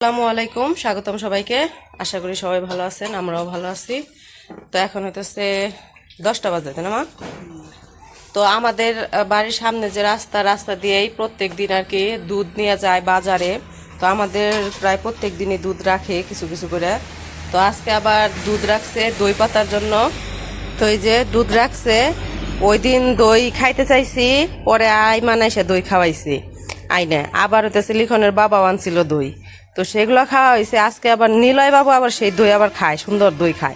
আসসালামু আলাইকুম, স্বাগতম সবাইকে। আশা করি সবাই ভালো আছেন, আমরাও ভালো আছি। তো এখন হতেছে দশটা বাজে না, মা? তো আমাদের বাড়ির সামনে যে রাস্তা রাস্তা দিয়েই প্রত্যেক দিন আর কি দুধ নিয়ে যায় বাজারে। তো আমাদের প্রায় প্রত্যেক দিনই দুধ রাখে কিছু কিছু করে। তো আজকে আবার দুধ রাখছে দই পাতার জন্য। তো এই যে দুধ রাখছে, ওই দিন দই খাইতে চাইছি, পরে আই মানাইসে দই খাওয়াইছি। আইনে, আবার হতেছে লিখনের বাবা আনছিল দই। তো সেগুলো খাওয়া হয়েছে। আজকে আবার নিলয় বাবু আবার সেই দই আবার খায়, সুন্দর দই খায়।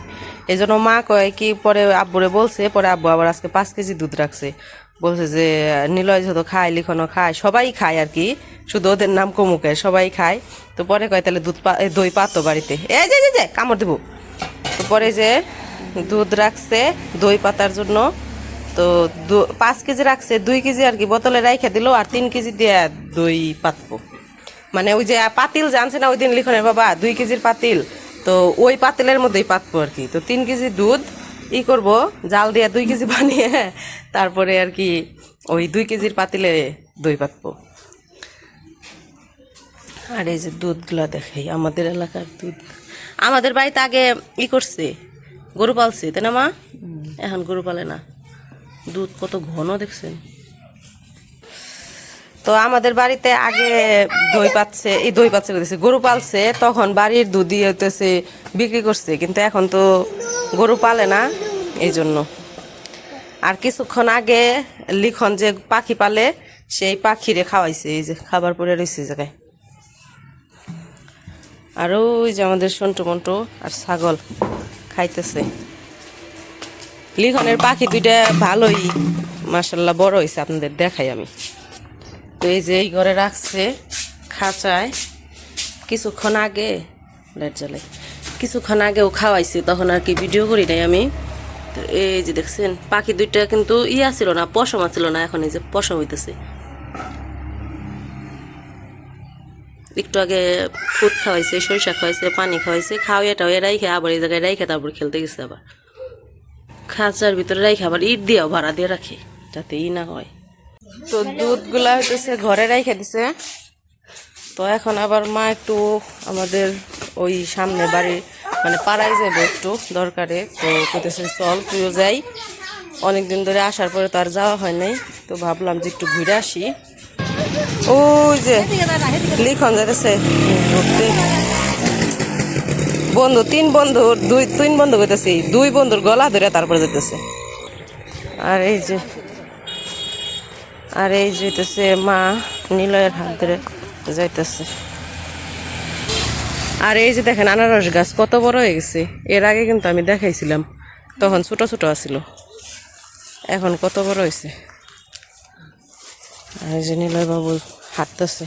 এই জন্য মা কয় কি পরে আব্বুরে বলছে, পরে আব্বু আবার আজকে পাঁচ কেজি দুধ রাখছে। বলছে যে, নিলয় যত খায়, লিখনও খায়, সবাই খায় আর কি। শুধু ওদের নাম কমুকে, সবাই খায়। তো পরে কয় তাহলে দুধ পা- দই পাতো বাড়িতে। এই যে যে কামড় দেবো। তো পরে যে দুধ রাখছে, দই পাতার জন্য, তো পাঁচ কেজি রাখছে, দুই কেজি আর কি, বোতলে রাইখে দিল, আর তিন কেজি দিয়ে দই পাতবো। মানে ওই যে পাতিল জানছে না ওই দিন লিখনের বাবা দুই কেজির পাতিল। তো ওই পাতিলের মধ্যেই পাতবো আর কি। তো তিন কেজি দুধ ই করব জাল দিয়ে দুই কেজি বানিয়ে তারপরে আর কি ওই দুই কেজির পাতিলে দই পাতবো। আর এই যে দুধগুলো দেখাই আমাদের এলাকার দুধ। আমাদের বাড়িতে আগে ই করছে গরু পালছে তাই না মা? এখন গরু পালে না। দুধ কত ঘন দেখছেন? তো আমাদের বাড়িতে আগে দই পাচ্ছে, এই দই পাচ্ছে বলতেছে, গরু পালছে, তখন বাড়ির দুধ দিয়ে হইতেছে বিক্রি করছে, কিন্তু এখন তো গরু পালে না এই জন্য আর কিছুক্ষণ আগে লিখন যে পাখি পালে, সেই পাখিরে খাওয়াইছে, এই যে খাবার পরে রয়েছে জায়গায়। আর ওই যে আমাদের সন্টু মন্টু আর ছাগল খাইতেছে। লিখনের পাখি দুইটা ভালোই মাসাল্লাহ বড় হয়েছে আপনাদের দেখাই আমি। তো এই যে এই ঘরে রাখছে খাঁচায়। কিছুক্ষণ আগে, লাইট জ্বালাই। কিছুক্ষণ আগেও খাওয়াইছি, তখন আর কি ভিডিও করি নাই আমি। তো এই যে দেখছেন, পাখি দুইটা কিন্তু ইয়া ছিল না, পশমা ছিল না, এখন এই যে পশম হইতেছে। একটু আগে ফুট খাওয়াইছে, সরিষা খাওয়াইছে, পানি খাওয়াইছে খাওয়াই টাওয়াই রাইখে আবার এই জায়গায় রাইখে তারপর খেলতে গেছে আবার। খাঁচার ভিতরে রাইখে আবার ইট দিয়েও ভাড়া দিয়ে রাখে, যাতে ই না হয়। তো দুধগুলা হইতেছে ঘরে রাইখে দিছে। তো এখন আবার মা একটু আমাদের ওই সামনে বাড়ি মানে পাড়ায় যাব একটু দরকারে। তো কইতেছে, চল, তুইও যাই। অনেকদিন ধরে আসার পরে তো আর যাওয়া হয় নাই। তো ভাবলাম যে একটু ঘুরে আসি। ওই যে লিখন ঘুরতে বন্ধু, তিন বন্ধুর দুই, তিন বন্ধু কইতেছি। দুই বন্ধুর গলা ধরে তারপরে যেতেছে আর এই যে আর এই যেতেছে মা নিলয়ের হাত ধরে যাইতেছে। আর এই যে দেখেন আনারস গাছ, কত বড় হয়ে গেছে। এর আগে কিন্তু আমি দেখাইছিলাম, তখন ছোট ছোট আছিল। এখন কত বড় হয়েছে। আর এই যে নিলয় বাবু হাঁটতেছে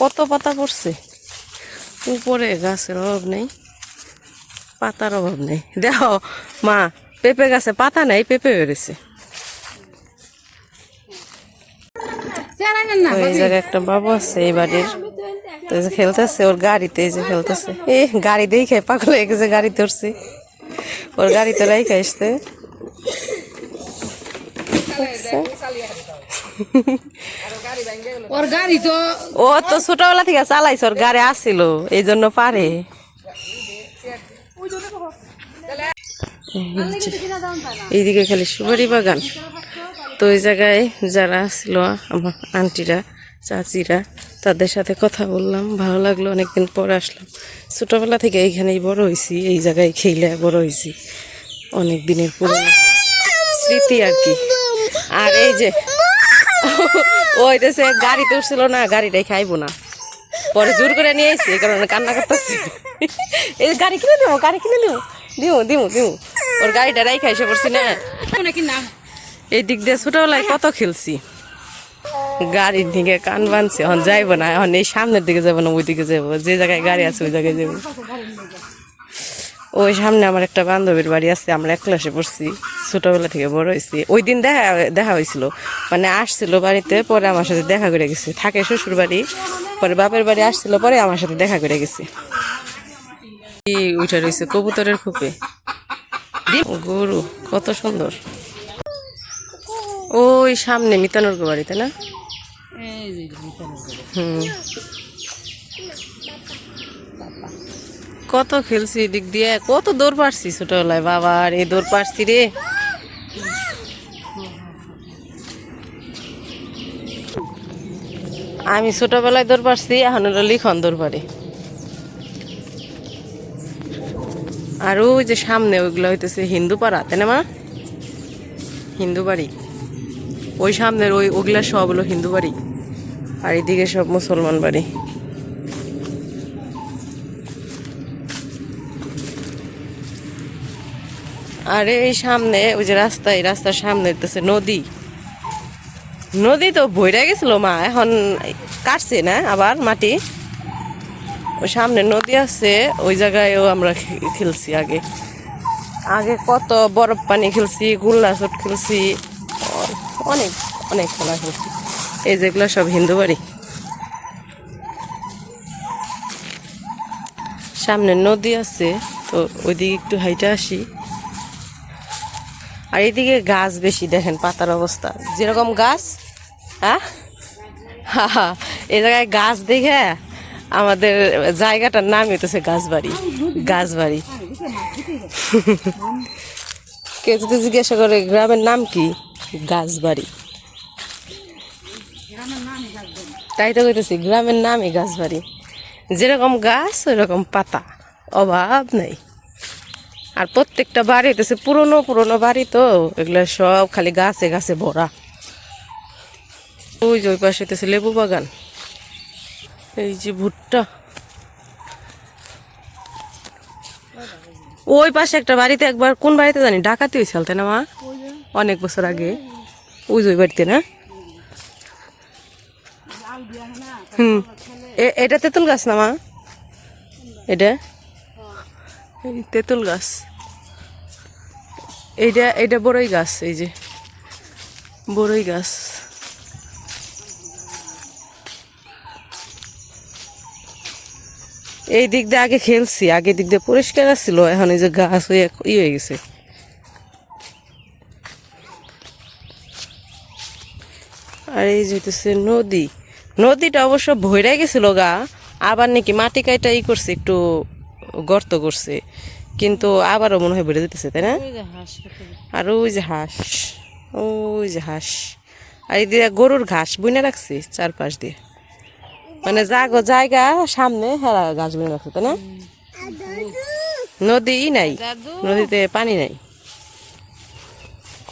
কত পাতা পড়ছে। উপরে গাছের অভাব নেই, পাতার অভাব নেই। দেখো, মা, পেঁপে গাছে পাতা নেই, পেঁপে বেড়েছে। তো এই জায়গায় একটা বাবু আছে এই বাড়ির। তো যে খেলতেছে ওর গাড়িতে এই যে খেলতেছে। এ গাড়ি দেখে পাগল হয়ে গেছে গাড়ি ধরছে। ওর গাড়িতে রাইখে আসতে ওর গাড়ি তো ও তো ছোটবেলা থেকে চালাইছে ওর গাড়ি আসছিল এই জন্য পারে। এইদিকে খালি সুপারি বাগান। তো ওই জায়গায় যারা ছিল আমার আন্টিরা, চাচিরা, তাদের সাথে কথা বললাম। ভালো লাগল, অনেকদিন পরে আসলাম। ছোটোবেলা থেকে এইখানেই বড় হয়েছি, এই জায়গায় খেলে বড় হয়েছি। অনেক দিনের পুরনো স্মৃতি আর কি। আর এই যে, ওই দেশে গাড়িতে উঠছিল না, গাড়িটাই খাইবো না। পরে জোর করে নিয়ে এসেছি এই কারণে কান্না করতেছি। এই গাড়ি কিনে দিও গাড়ি কিনে দিও দিও দিও দিও ওর গাড়িটা রাই খাইসে পড়ছি না। নাকি না এই দিক দিয়ে ছোটবেলায় কত খেলছি। গাড়ির দিকে কান বানছে এখন যাইবো না, এখন এই সামনের দিকে যাব না ওই দিকে যাব যে জায়গায় গাড়ি আছে, ওই জায়গায় যাব ওই সামনে আমার একটা বান্ধবীর বাড়ি আছে, আমরা এক ক্লাসে পড়ছি, ছোটবেলা থেকে বড় হয়েছি। ওই দিন দেখা দেখা হয়েছিল মানে আসছিল বাড়িতে, পরে আমার সাথে দেখা করে গেছে। থাকে শ্বশুর বাড়ি, পরে বাপের বাড়ি আসছিল, পরে আমার সাথে দেখা করে গেছে। উঠে রয়েছে কবুতরের খোপে। গরু, কত সুন্দর। ওই সামনে মিতানোর বাড়িতে না? হুম। কত খেলছি দিক দিয়ে কত দৌড় পারছি ছোটবেলায় বাবা আর এই দৌড় পারছি রে। আমি ছোটবেলায় দৌড় পারছি এখন হলো লিখন দৌড় পারি। আর ওই যে সামনে ওইগুলো হইতেছে হিন্দু পাড়া তাই না মা? হিন্দু বাড়ি। ওই সামনের ওই ওগুলা সব হলো হিন্দু বাড়ি। আর এদিকে সব মুসলমান বাড়ি। আর এই সামনে, ওই যে রাস্তা, এই রাস্তার সামনে হইতেছে নদী। নদী তো বইরা গেছিল মা, এখন কাটছে না আবার মাটি। ওই সামনে নদী আছে, ওই জায়গায়ও আমরা খেলছি আগে। আগে কত বরফ পানি খেলছি, গুল্লা চট খেলছি। অনেক অনেক খেলা খেলছি এই যেগুলো সব হিন্দু বাড়ি। সামনে নদী আছে, তো ওইদিকে একটু হাইটে আসি। আর এইদিকে গাছ বেশি, দেখেন পাতার অবস্থা। যেরকম গাছ হ্যাঁ? হা এই জায়গায় গাছ দেখে আমাদের জায়গাটার নাম হইতেছে গাছবাড়ি গাছবাড়ি। কেউ যদি জিজ্ঞাসা করে, গ্রামের নাম কি? গাছবাড়ি। তাই তো কইতেছি, গ্রামের নামই গাছবাড়ি। যেরকম গাছ, ওইরকম পাতা। অভাব নেই। আর প্রত্যেকটা বাড়ি হইতেছে পুরনো পুরনো বাড়ি তো। এগুলো সব খালি গাছে গাছে ভরা। ওই যে ওই পাশে হইতেছে লেবু বাগান। এই যে ভুট্টা। ওই পাশে একটা বাড়িতে একবার, কোন বাড়িতে জানি, ডাকাতি হয়েছিল তাই না মা? অনেক বছর আগে। ওই যে বাড়িতে না? হুম। এটা তেঁতুল গাছ না, মা? এটা? তেঁতুল গাছ। এইটা এইটা বড়ই গাছ, এই যে। বড়ই গাছ। এই দিক দিয়ে আগে খেলছি, আগে দিক দিয়ে পরিষ্কার ছিল এখন এই যে গাছ হয়ে, ই হয়ে গেছে। আর এই যে হইতেছে নদী। নদীটা অবশ্য ভইরা গেছিল গা আবার নাকি মাটি কাইটা ই করছে একটু গর্ত করছে। কিন্তু আবারও মনে হয় ভরে যেতেছে তাই না? আর ওই যে হাঁস ওই যে হাঁস। আর এই দিয়ে গরুর ঘাস বুনে রাখছে চারপাশ দিয়ে। মানে জাগো জায়গা সামনে হেরা গাছ বুনে রাখছে তাই না? নদী নাই নদীতে পানি নাই।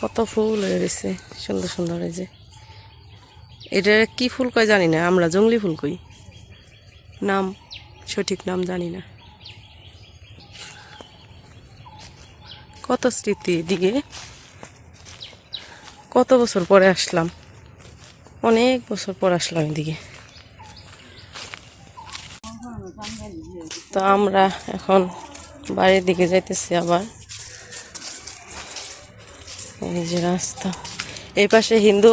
কত ফুল হয়ে গেছে সুন্দর সুন্দর এই যে। এটা কি ফুল কয় জানি না, আমরা জঙ্গলি ফুল কই? নাম, সঠিক নাম জানি না। কত স্মৃতি এদিকে কত বছর পরে আসলাম? অনেক বছর পর আসলাম এদিকে। তো আমরা এখন বাড়ির দিকে যাইতেছি আবার। এই যে রাস্তা। এই পাশে হিন্দু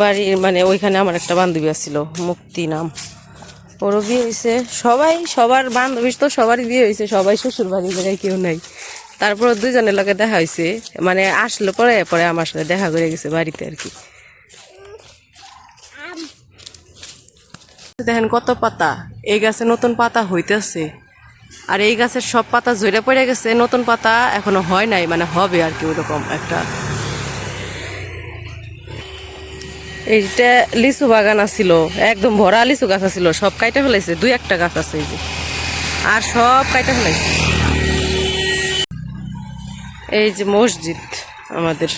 বাড়ির মানে ওইখানে আমার একটা বান্ধবী আছিল, মুক্তি নাম। ওরও বিয়ে হয়েছে সবাই, সবার বান্ধবী তো সবারই বিয়ে হয়েছে সবাই শ্বশুর বাড়ির জায়গায় কেউ নাই। তারপর দুজনের লোকে দেখা হয়েছে মানে আসলো পরে পরে আমার সাথে দেখা করে গেছে বাড়িতে আর কি। দেখেন কত পাতা। এই গাছে নতুন পাতা হইতেছে। আর এই গাছের সব পাতা ঝরে পড়ে গেছে। নতুন পাতা এখনও হয় নাই মানে হবে আর কি ওরকম একটা। এইটা লিচু বাগান আছিল, একদম ভরা লিচু গাছ আছিল, সব কাইটা ফেলাইছে, দুই একটা গাছ আছে এই যে। আর সব কাইটা ফেলাইছে। এই যে মসজিদ আমাদের।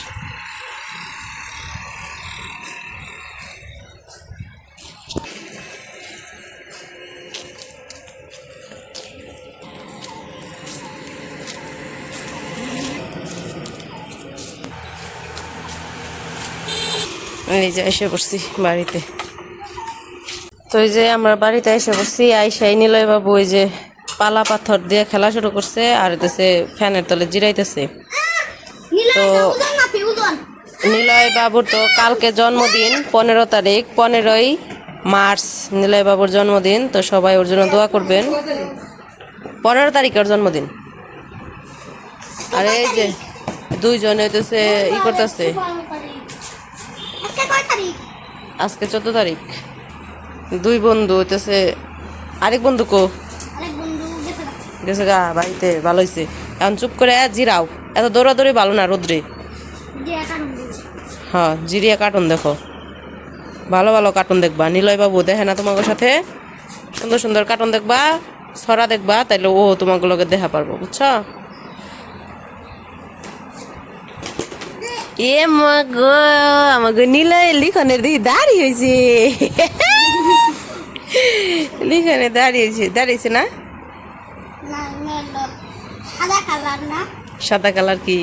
এই যে এসে পড়ছি বাড়িতে। তো এই যে আমরা বাড়িতে এসে পড়ছি আইসাই নিলয় বাবু ওই যে পালা পাথর দিয়ে খেলা শুরু করছে আর হইতেছে ফ্যানের তলে জিরাইতেছে। তো নিলয় বাবুর তো কালকে জন্মদিন পনেরো তারিখ পনেরোই মার্চ নিলয় বাবুর জন্মদিন তো সবাই ওর জন্য দোয়া করবেন। পনেরো তারিখ ওর জন্মদিন আর এই যে দুইজন হইতেছে ই করতেছে। আজকে চোদ্দ তারিখ। দুই বন্ধু হইতেছে আরেক বন্ধু কো? গেছে গা। বাড়িতে ভালো হয়েছে এখন চুপ করে জিরাও এত দৌড়াদৌড়ি ভালো না রোদ্রে। হ্যাঁ জিরিয়া কার্টুন দেখো। ভালো ভালো কার্টুন দেখবা। নিলয় বাবু দেখে না তোমাকে সাথে? সুন্দর সুন্দর কার্টুন দেখবা ছড়া দেখবা তাইলে ও তোমাকে দেখা পারব বুঝছ? এ মাগো আমাকে নিলয় লিখনের দিকে দাঁড়িয়ে হয়েছে লিখনে দাঁড়িয়েছে দাঁড়িয়েছে না? সাদা কালার কি?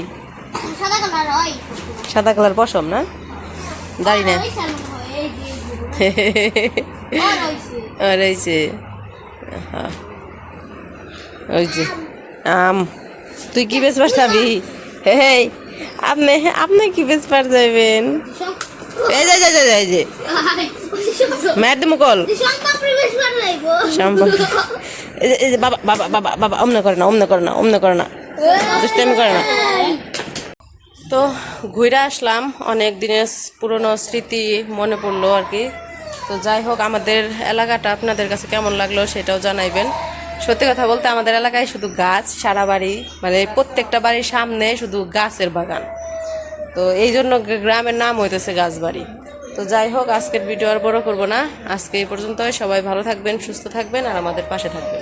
সাদা কালার পশম না? দাঁড়ি না। হ্যাঁ। ওই যে আম। তুই কি বেশ যাবি হে আপনি আপনি কি বেশ পার যাবেন এই যে যে, যে, যে। ম্যাড মুকল এই যে বাবা করে না অমনে করে না অমনে করে না। দুষ্টামি করে না। তো ঘুরে আসলাম অনেক দিনের পুরনো স্মৃতি মনে পড়ল আর কি। তো যাই হোক আমাদের এলাকাটা আপনাদের কাছে কেমন লাগল সেটাও জানাইবেন। সত্যি কথা বলতে আমাদের এলাকায় শুধু গাছ, সারা বাড়ি মানে প্রত্যেকটা বাড়ির সামনে শুধু গাছের বাগান। তো এই জন্য গ্রামের নাম হইতেছে গাছ বাড়ি তো যাই হোক, আজকের ভিডিও আর বড় করব না। আজকে এই পর্যন্ত সবাই ভালো থাকবেন, সুস্থ থাকবেন, আর আমাদের পাশে থাকবেন।